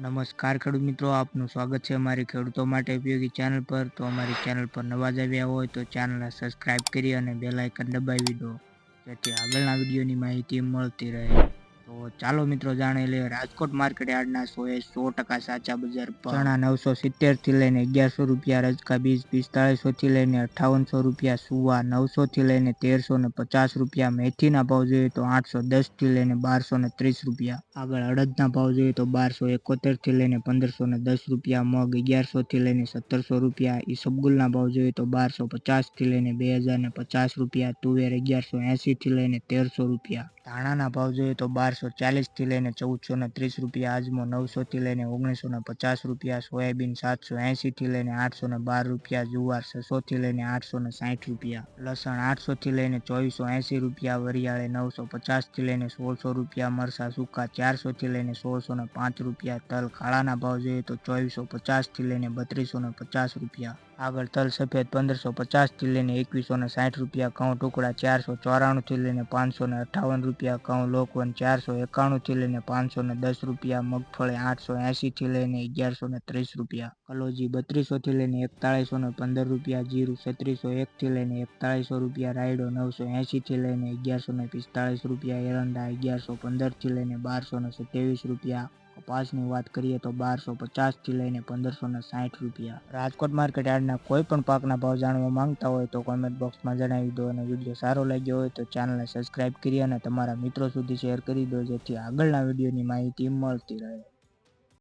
નમસ્કાર ખેડૂત મિત્રો, આપનું સ્વાગત છે અમારી ખેડૂતો માટે ઉપયોગી ચેનલ પર. તો અમારી ચેનલ પર નવા જ આવ્યા હોય તો ચેનલને સબસ્ક્રાઈબ કરી અને બેલાઇકન દબાવી દો, જેથી આગળના વિડીયોની માહિતી મળતી રહે. તો ચાલો મિત્રો જાણી લઈએ, રાજકોટ માર્કેટ યાર્ડના સો એ સો ટકા સાચા બજાર ચણા નવસો સિત્તેરથી લઈને અગિયારસો રૂપિયા, રજકા બીજ પિસ્તાળીસોથી લઈને અઠ્ઠાવનસો રૂપિયા, સુવા નવસોથી લઈને તેરસો ને પચાસ રૂપિયા, મેથીના ભાવ જોઈએ તો આઠસો દસથી લઈને બારસો ને ત્રીસ રૂપિયા. આગળ અડદના ભાવ જોઈએ તો બારસો એકોતેરથી લઈને પંદરસો ને દસ રૂપિયા, મગ અગિયારસોથી લઈને સત્તરસો રૂપિયા, ઈસબગુલના ભાવ જોઈએ તો બારસો પચાસથી લઈને બે હજાર ને પચાસ રૂપિયા, તુવેર અગિયારસો એંસીથી લઈને તેરસો રૂપિયા. ધાણાના ભાવ જોઈએ તો બારસો ચાલીસથી લઈને ચૌદસો ને ત્રીસ રૂપિયા આજમો નવસોથી લઈને ઓગણીસો ને પચાસ રૂપિયા, સોયાબીન સાતસો એંસીથી લઈને આઠસો ને બાર રૂપિયા, જુવાર છસોથી લઈને આઠસો ને સાઠ રૂપિયા, લસણ આઠસોથી લઈને ચોવીસો એંસી રૂપિયા, વરિયાળે નવસો પચાસથી લઈને સોળસો રૂપિયા મરસા સૂકા ચારસોથી લઈને સોળસો ને પાંચ રૂપિયા, તલ ખાળાના ભાવ જોઈએ તો ચોવીસો પચાસથી લઈને બત્રીસો ને પચાસ રૂપિયા, આગળ તલ સફેદ પંદરસો પચાસથી લઈને એકવીસો ને સાઠ રૂપિયા, ઘઉં ટુકડા ચારસો ચોરાણુંથી લઈને પાંચસો ને અઠ્ઠાવન રૂપિયા, ઘઉં લોકવન ચારસો એકાણુંથી લઈને પાંચસો ને દસ રૂપિયા, મગફળી આઠસો એંશીથી લઈને અગિયારસો ને ત્રીસ રૂપિયા, કલોજી બત્રીસોથી લઈને એકતાળીસો ને પંદર રૂપિયા, જીરું છત્રીસો એકથી લઈને એકતાળીસો રૂપિયા, રાયડો નવસો એંશીથી લઈને અગિયારસો ને પિસ્તાળીસ રૂપિયા, એરંડા અગિયારસો પંદરથી લઈને બારસો ને સત્યાવીસ રૂપિયા કપાસની વાત કરીએ તો બારસો પચાસથી લઈને પંદરસો ને સાઠ રૂપિયા. રાજકોટ માર્કેટ યાર્ડના કોઈ પણ પાકના ભાવ જાણવા માંગતા હોય તો કોમેન્ટ બોક્સમાં જણાવી દો અને વીડિયો સારો લાગ્યો હોય તો ચેનલને સબસ્ક્રાઇબ કરી અને તમારા મિત્રો સુધી શેર કરી દો જેથી આગળના વિડીયોની માહિતી મળતી રહે.